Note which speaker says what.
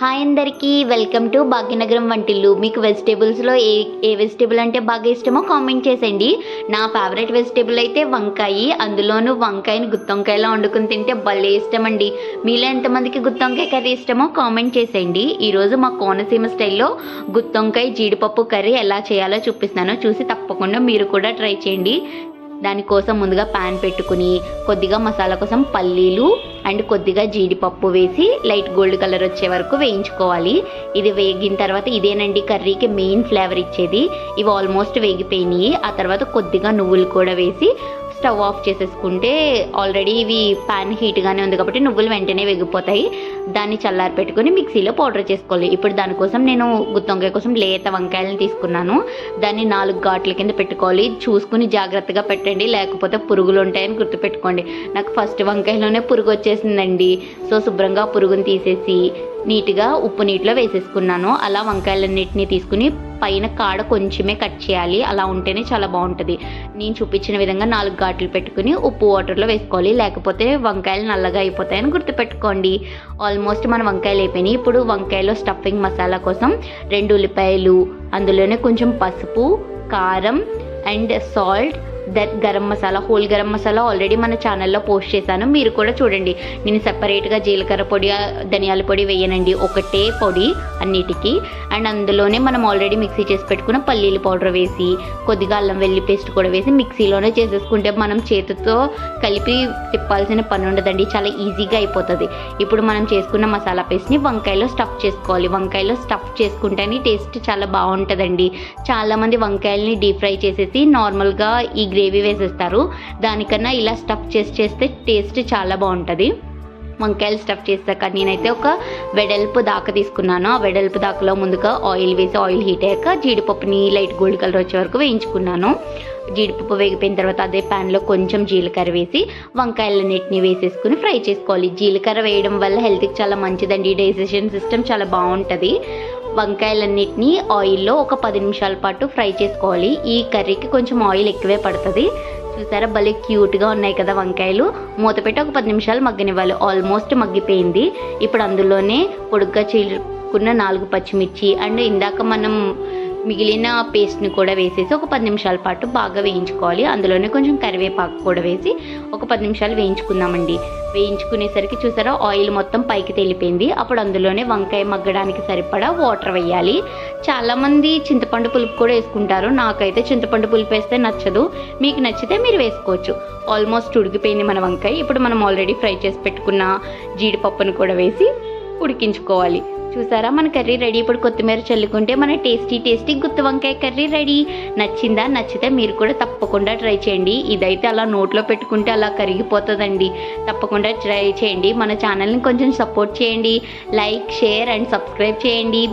Speaker 1: Hi అందరికీ welcome to Bhagyanagaram వంటిల్లు మీకు వెజిటేబుల్స్లో ఏ ఏ వెజిటేబుల్ అంటే బాగా ఇష్టమో కామెంట్ చేసేయండి. నా ఫేవరెట్ వెజిటేబుల్ అయితే వంకాయ. అందులోనూ వంకాయని గుత్తొంకాయలో వండుకుని తింటే భలే ఇష్టం అండి మీలో ఎంతమందికి గుత్తొంకాయ కర్రీ ఇష్టమో కామెంట్ చేసేయండి. ఈరోజు మా కోనసీమ స్టైల్లో గుత్తొంకాయ జీడిపప్పు కర్రీ ఎలా చేయాలో చూపిస్తున్నాను. చూసి తప్పకుండా మీరు కూడా ట్రై చేయండి. దానికోసం ముందుగా ప్యాన్ పెట్టుకుని కొద్దిగా మసాలా కోసం పల్లీలు అండ్ కొద్దిగా జీడిపప్పు వేసి లైట్ గోల్డ్ కలర్ వచ్చే వరకు వేయించుకోవాలి. ఇది వేగిన తర్వాత ఇదేనండి కర్రీకి మెయిన్ ఫ్లేవర్ ఇచ్చేది. ఇవి ఆల్మోస్ట్ వేగిపోయినాయి. ఆ తర్వాత కొద్దిగా నువ్వులు కూడా వేసి స్టవ్ ఆఫ్ చేసేసుకుంటే ఆల్రెడీ ఇవి ప్యాన్ హీట్గానే ఉంది కాబట్టి నువ్వులు వెంటనే వెగిపోతాయి. దాన్ని చల్లారి పెట్టుకుని మిక్సీలో పౌడర్ చేసుకోవాలి. ఇప్పుడు దానికోసం నేను గుత్తొంకాయ కోసం లేత వంకాయలను తీసుకున్నాను. దాన్ని నాలుగు ఘాట్ల కింద పెట్టుకోవాలి. చూసుకుని జాగ్రత్తగా పెట్టండి. లేకపోతే పురుగులు ఉంటాయని గుర్తుపెట్టుకోండి. నాకు ఫస్ట్ వంకాయలోనే పురుగు వచ్చేసిందండి. సో శుభ్రంగా పురుగుని తీసేసి నీట్గా ఉప్పు నీటిలో వేసేసుకున్నాను. అలా వంకాయలన్నిటిని తీసుకుని పైన కాడ కొంచెమే కట్ చేయాలి. అలా ఉంటేనే చాలా బాగుంటుంది. నేను చూపించిన విధంగా నాలుగు ఘాట్లు పెట్టుకుని ఉప్పు వాటర్లో వేసుకోవాలి. లేకపోతే వంకాయలు నల్లగా అయిపోతాయని గుర్తుపెట్టుకోండి. ఆల్మోస్ట్ మన వంకాయలు అయిపోయినాయి. ఇప్పుడు వంకాయలో స్టఫింగ్ మసాలా కోసం రెండు ఉల్లిపాయలు అందులోనే కొంచెం పసుపు కారం and salt that garam masala whole garam masala already మన ఛానల్లో పోస్ట్ చేశాను మీరు కూడా చూడండి నేను సెపరేట్గా జీలకర్ర పొడి ధనియాల పొడి వేయనండి ఒకటే పొడి అన్నిటికీ అండ్ అందులోనే మనం ఆల్రెడీ మిక్సీ చేసి పెట్టుకున్న పల్లీలు పౌడర్ వేసి కొద్దిగా అల్లం వెల్లి పేస్ట్ కూడా వేసి మిక్సీలోనే చేసేసుకుంటే మనం చేతితో కలిపి తిప్పాల్సిన పని ఉండదండి చాలా ఈజీగా అయిపోతుంది ఇప్పుడు మనం చేసుకున్న మసాలా పేస్ట్ని వంకాయలో స్టఫ్ చేసుకోవాలి వంకాయలో స్టఫ్ చేసుకుంటేనే టేస్ట్ చాలా బాగుంటుందండి చాలామంది వంకాయల్ని డీప్ ఫ్రై చేసేసి నార్మల్గా ఈ గ్రేవీ వేసేస్తారు. దానికన్నా ఇలా స్టఫ్ చేసి చేస్తే టేస్ట్ చాలా బాగుంటుంది. వంకాయలు స్టఫ్ చేసాక నేనైతే ఒక వెడల్పు దాక తీసుకున్నాను. ఆ వెడల్పు దాకలో ముందుగా ఆయిల్ వేసి ఆయిల్ హీట్ అయ్యాక జీడిపప్పుని లైట్ గోల్డ్ కలర్ వచ్చే వరకు వేయించుకున్నాను. జీడిపప్పు వేగిపోయిన తర్వాత అదే ప్యాన్లో కొంచెం జీలకర్ర వేసి వంకాయలన్నిటిని వేసేసుకుని ఫ్రై చేసుకోవాలి. జీలకర్ర వేయడం వల్ల హెల్త్కి చాలా మంచిదండి. డైజెషన్ సిస్టమ్ చాలా బాగుంటుంది. వంకాయలన్నిటిని ఆయిల్లో ఒక పది నిమిషాల పాటు ఫ్రై చేసుకోవాలి. ఈ కర్రీకి కొంచెం ఆయిల్ ఎక్కువే పడుతుంది. చూసారా భలే క్యూట్గా ఉన్నాయి కదా వంకాయలు. మూత పెట్టి ఒక పది నిమిషాలు మగ్గనివ్వాలి. ఆల్మోస్ట్ మగ్గిపోయింది. ఇప్పుడు అందులోనే పొడుగ్గా చీలుకున్న నాలుగు పచ్చిమిర్చి అండ్ ఇందాక మనం మిగిలిన పేస్ట్ని కూడా వేసేసి ఒక పది నిమిషాల పాటు బాగా వేయించుకోవాలి. అందులోనే కొంచెం కరివేపాకు కూడా వేసి ఒక పది నిమిషాలు వేయించుకుందామండి. వేయించుకునేసరికి చూసారా ఆయిల్ మొత్తం పైకి తేలిపోయింది. అప్పుడు అందులోనే వంకాయ మగ్గడానికి సరిపడా వాటర్ వేయాలి. చాలామంది చింతపండు పులుపు కూడా వేసుకుంటారు. నాకైతే చింతపండు పులుపు వేస్తే నచ్చదు. మీకు నచ్చితే మీరు వేసుకోవచ్చు. ఆల్మోస్ట్ ఉడికిపోయింది మన వంకాయ. ఇప్పుడు మనం ఆల్రెడీ ఫ్రై చేసి పెట్టుకున్న జీడిపప్పును కూడా వేసి ఉడికించుకోవాలి. చూసారా? మన కర్రీ రెడీ. ఇప్పుడు కొత్తిమీర చల్లుకుంటే మన టేస్టీ టేస్టీ గుత్తి వంకాయ కర్రీ రెడీ. నచ్చిందా? నచ్చితే మీరు కూడా తప్పకుండా ట్రై చేయండి. ఇదైతే అలా నోట్లో పెట్టుకుంటే అలా కరిగిపోతుందండి. తప్పకుండా ట్రై చేయండి. మన ఛానల్ని కొంచెం సపోర్ట్ చేయండి. లైక్ షేర్ అండ్ సబ్స్క్రైబ్ చేయండి.